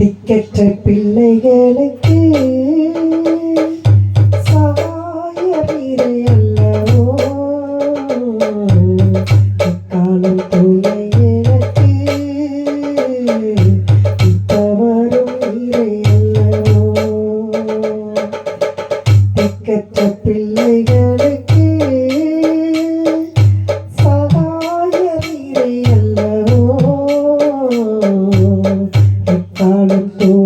திக்கற்ற பிள்ளைகளுக்கு சகாய வீரை அல்லவோ காலம் துணை எனக்கு இப்பவரும் வீரை அல்லவோ திக்கற்ற താളത്തോ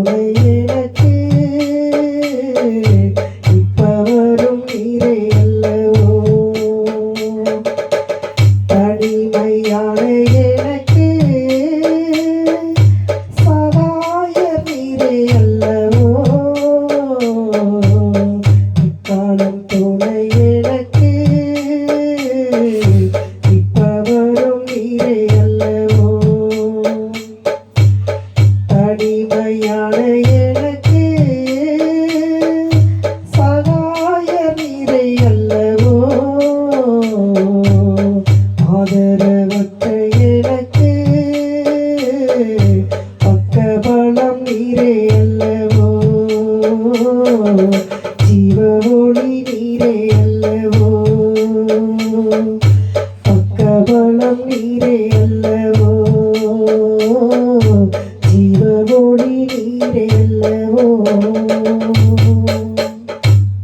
ஆதரவற்ற எனக்கு பக்கபலம் நீரே அல்லவோ? ஜீவஒளி நீரே அல்லவோ? பக்கபலம் நீரே அல்லவோ? ஜீவஒளி நீரே அல்லவோ?